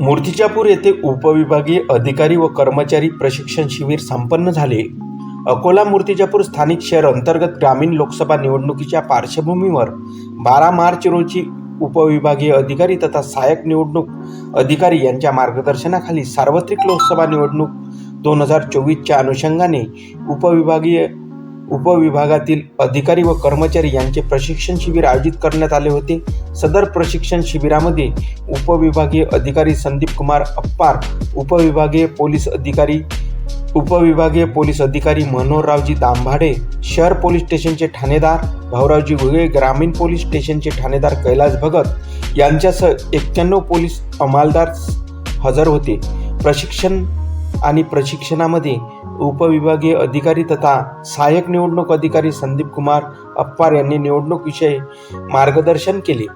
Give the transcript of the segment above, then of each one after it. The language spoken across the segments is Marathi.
मूर्तिजापूर येथे उपविभागीय अधिकारी व कर्मचारी प्रशिक्षण शिबिर संपन्न झाले. अकोला मूर्तिजापूर स्थानिक शहर अंतर्गत ग्रामीण लोकसभा निवडणुकीच्या पार्श्वभूमीवर बारा मार्च रोजी उपविभागीय अधिकारी तथा सहाय्यक निवडणूक अधिकारी यांच्या मार्गदर्शनाखाली सार्वत्रिक लोकसभा निवडणूक दोन हजार चोवीसच्या अनुषंगाने उपविभागीय उपविभागातील अधिकारी व कर्मचारी यांचे प्रशिक्षण शिबिर आयोजित करण्यात आले होते. सदर प्रशिक्षण शिबिरामध्ये उपविभागीय अधिकारी संदीप कुमार अप्पार उपविभागीय पोलीस अधिकारी उपविभागीय पोलीस अधिकारी मनोहररावजी दांभाडे शहर पोलीस स्टेशनचे ठाणेदार भाऊरावजी घुगे ग्रामीण पोलीस स्टेशनचे ठाणेदार कैलास भगत यांच्यासह एक्क्याण्णव पोलीस अंमलदार हजर होते. प्रशिक्षण आणि प्रशिक्षणामध्ये उपविभागीय अधिकारी तथा सहाय्यक निवडणूक अधिकारी संदीप कुमार अप्पार यांनी निवडणूक विषयी मार्गदर्शन केले. एक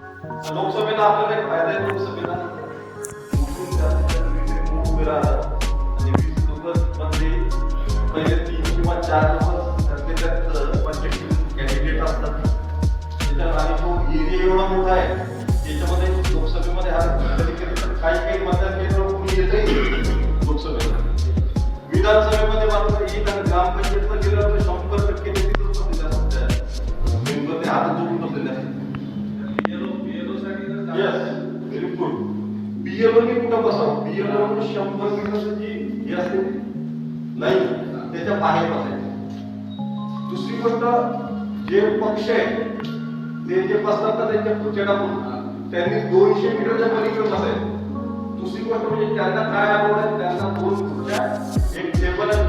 फायदा विधानसभेमध्ये मात्र एक आणि ग्रामपंचायतला गेलं तर शंभर टक्के निधी तिथंच बसलेले असतात मेंबर ते हात जोडून बसलेले असतात येस व्हेरी गुड बीएलओ ने कुठं बसावं? बीएलओ म्हणजे शंभर मीटरचं जी हे असते नाही त्याच्या बाहेर बसायचं. दुसरी गोष्ट जे पक्ष आहे ते जे बसतात ना त्यांच्या पुढच्या त्यांनी दोनशे मीटरच्या पलीकडे बसायचं. दुसरी गोष्ट म्हणजे त्यांना काय आवडत त्यांना दोन खुर्च्या एक टेबल आणि